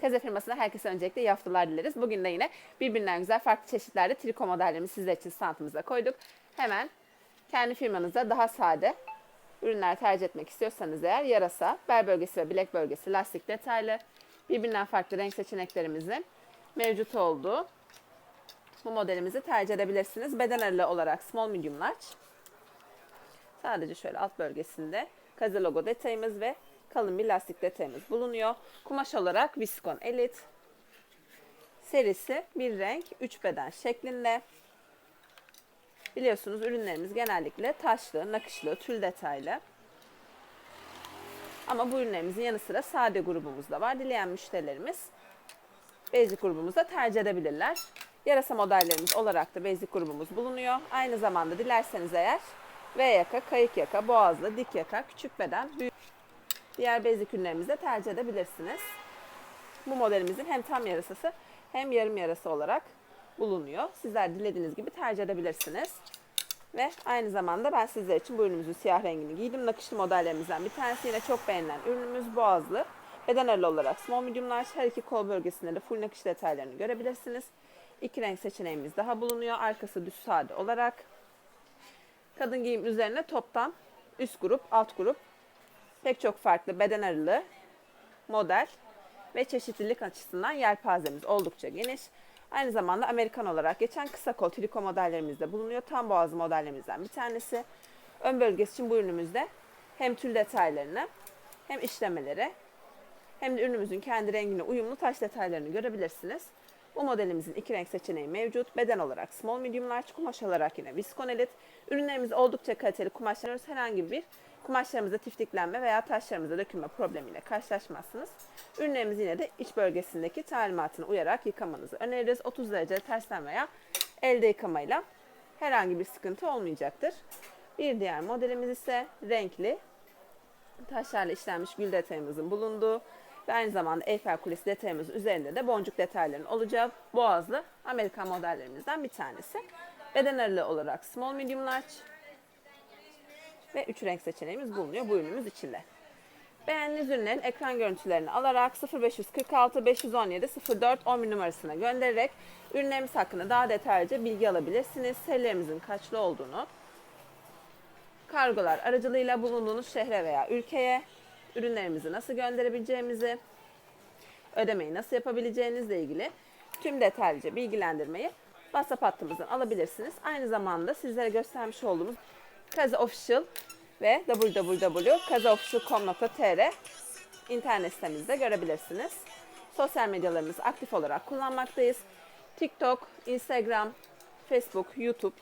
Kaze firmasına herkese öncelikle iyi haftalar dileriz. Bugün de yine birbirinden güzel farklı çeşitlerde triko modellerimizi sizler için standımıza koyduk. Hemen kendi firmanıza daha sade ürünler tercih etmek istiyorsanız eğer yarasa, bel bölgesi ve bilek bölgesi lastik detaylı birbirinden farklı renk seçeneklerimizin mevcut olduğu bu modelimizi tercih edebilirsiniz. Beden aralığı olarak small medium large. Sadece şöyle alt bölgesinde kaze logo detayımız ve kalın bir lastik detayımız bulunuyor. Kumaş olarak Viscon Elite serisi bir renk 3 beden şeklinde. Biliyorsunuz ürünlerimiz genellikle taşlı, nakışlı, tül detaylı. Ama bu ürünlerimizin yanı sıra sade grubumuz da var. Dileyen müşterilerimiz basic grubumuzda tercih edebilirler. Yarasa modellerimiz olarak da basic grubumuz bulunuyor. Aynı zamanda dilerseniz eğer V yaka, kayık yaka, boğazlı, dik yaka, küçük beden, büyük diğer basic ürünlerimizi de tercih edebilirsiniz. Bu modelimizin hem tam yarasası hem yarım yarası olarak bulunuyor. Sizler dilediğiniz gibi tercih edebilirsiniz. Ve aynı zamanda ben sizler için bu ürünümüzün siyah rengini giydim. Nakışlı modellerimizden bir tanesi yine çok beğenilen ürünümüz boğazlı. Beden aralığı olarak small medium large her iki kol bölgesinde de full nakış detaylarını görebilirsiniz. İki renk seçeneğimiz daha bulunuyor. Arkası düz sade olarak. Kadın giyim üzerine toptan üst grup, alt grup pek çok farklı beden aralığı, model ve çeşitlilik açısından yelpazemiz oldukça geniş. Aynı zamanda Amerikan olarak geçen kısa kol triko modellerimiz de bulunuyor. Tam boğazlı modellerimizden bir tanesi. Ön bölgesi için bu ürünümüzde hem tül detaylarını hem işlemeleri hem de ürünümüzün kendi rengine uyumlu taş detaylarını görebilirsiniz. Bu modelimizin iki renk seçeneği mevcut. Beden olarak small medium large, kumaş olarak yine Viscon Elite. Ürünlerimiz oldukça kaliteli kumaşlar. Herhangi bir kumaşlarımızda tiftiklenme veya taşlarımızda dökülme problemiyle karşılaşmazsınız. Ürünlerimiz yine de iç bölgesindeki talimatına uyarak yıkamanızı öneririz. 30 derece tersten veya elde yıkamayla herhangi bir sıkıntı olmayacaktır. Bir diğer modelimiz ise renkli taşlarla işlenmiş gül detayımızın bulunduğu ve aynı zamanda Eiffel Kulesi detayımızın üzerinde de boncuk detaylarının olacağı boğazlı Amerikan modellerimizden bir tanesi. Beden aralığı olarak small medium large ve 3 renk seçeneğimiz bulunuyor bu ürünümüz içinde. Beğendiğiniz ürünlerin ekran görüntülerini alarak 0546 517 04 11 numarasına göndererek ürünlerimiz hakkında daha detaylıca bilgi alabilirsiniz. Serilerimizin kaçlı olduğunu, kargolar aracılığıyla bulunduğunuz şehre veya ülkeye ürünlerimizi nasıl gönderebileceğimizi, ödemeyi nasıl yapabileceğinizle ilgili tüm detaylıca bilgilendirmeyi WhatsApp hattımızdan alabilirsiniz. Aynı zamanda sizlere göstermiş olduğumuz Kaza Official ve www.kazaofficial.com.tr internet sitemizde görebilirsiniz. Sosyal medyalarımızı aktif olarak kullanmaktayız. TikTok, Instagram, Facebook, YouTube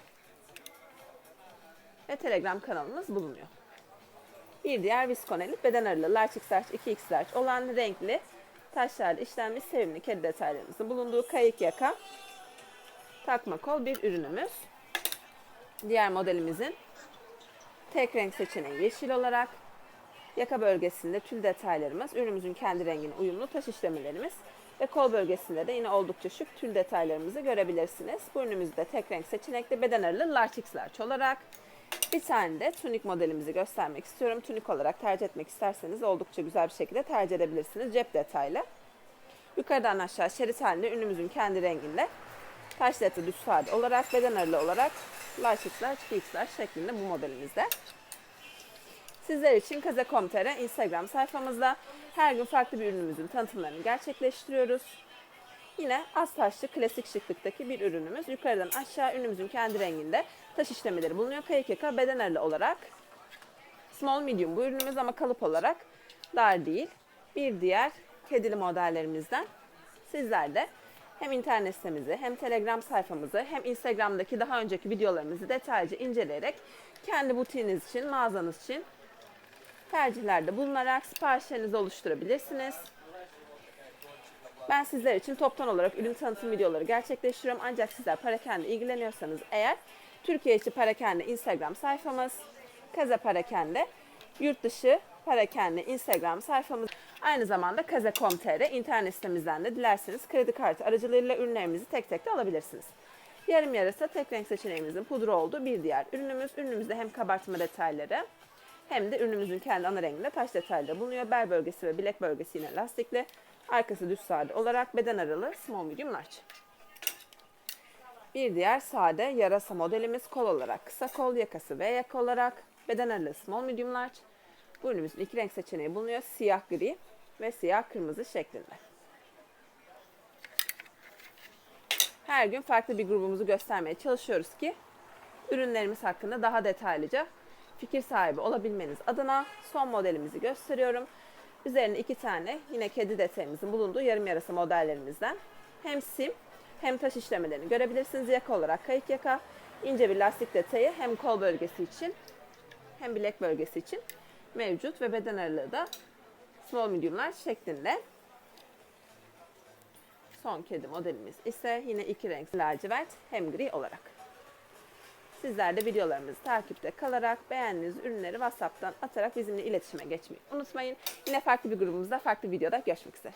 ve Telegram kanalımız bulunuyor. Bir diğer Visconelli beden aralığı large x large 2x large olan renkli taşlarla işlenmiş sevimli kedi detaylarımızın bulunduğu kayık yaka takma kol bir ürünümüz. Diğer modelimizin tek renk seçeneği yeşil olarak yaka bölgesinde tül detaylarımız, ürünümüzün kendi rengine uyumlu taş işlemelerimiz ve kol bölgesinde de yine oldukça şık tül detaylarımızı görebilirsiniz. Bu ürünümüzde tek renk seçenekli beden aralığı large x large olarak bir tane de tunik modelimizi göstermek istiyorum. Tunik olarak tercih etmek isterseniz oldukça güzel bir şekilde tercih edebilirsiniz. Cep detaylı. Yukarıdan aşağı şerit halinde ürünümüzün kendi renginde taş sade olarak beden aralığı olarak large x'ler, 2x'ler şeklinde bu modelimizde. Sizler için Kaze.com.tr Instagram sayfamızda her gün farklı bir ürünümüzün tanıtımlarını gerçekleştiriyoruz. Yine az taşlı klasik şıklıktaki bir ürünümüz. Yukarıdan aşağı ürünümüzün kendi renginde taş işlemeleri bulunuyor. Yaka beden aralığı olarak small medium bu ürünümüz ama kalıp olarak dar değil. Bir diğer kedili modellerimizden sizler de hem internet sitemizi hem telegram sayfamızı hem instagramdaki daha önceki videolarımızı detaylıca inceleyerek kendi butiğiniz için mağazanız için tercihlerde bulunarak siparişlerinizi oluşturabilirsiniz. Ben sizler için toptan olarak ürün tanıtım videoları gerçekleştiriyorum. Ancak sizler Parakende ilgileniyorsanız eğer Türkiye içi Parakende Instagram sayfamız, Kaze Parakende, yurt dışı Parakende Instagram sayfamız, aynı zamanda kaze.com.tr internet sitemizden de dilerseniz kredi kartı aracılığıyla ürünlerimizi tek tek de alabilirsiniz. Yarım yarısa tek renk seçeneğimizin pudra olduğu bir diğer ürünümüz. Ürünümüzde hem kabartma detayları hem de ürünümüzün kendi ana renginde taş detayları bulunuyor. Bel bölgesi ve bilek bölgesi yine lastikli. Arkası düz sade olarak beden aralığı small medium large. Bir diğer sade yarasa modelimiz kol olarak kısa kol yakası V yaka olarak beden aralığı small medium large. Bu ürünümüzün iki renk seçeneği bulunuyor. Siyah gri ve siyah kırmızı şeklinde. Her gün farklı bir grubumuzu göstermeye çalışıyoruz ki ürünlerimiz hakkında daha detaylıca fikir sahibi olabilmeniz adına son modelimizi gösteriyorum. Üzerine iki tane yine kedi detayımızın bulunduğu yarım yarasa modellerimizden hem sim hem taş işlemelerini görebilirsiniz. Yaka olarak kayık yaka, ince bir lastik detayı hem kol bölgesi için hem bilek bölgesi için mevcut ve beden aralığı da small mediumlar şeklinde. Son kedi modelimiz ise yine iki renk lacivert hem gri olarak. Sizler de videolarımızı takipte kalarak beğendiğiniz ürünleri WhatsApp'tan atarak bizimle iletişime geçmeyi unutmayın. Yine farklı bir grubumuzda farklı videoda görüşmek üzere.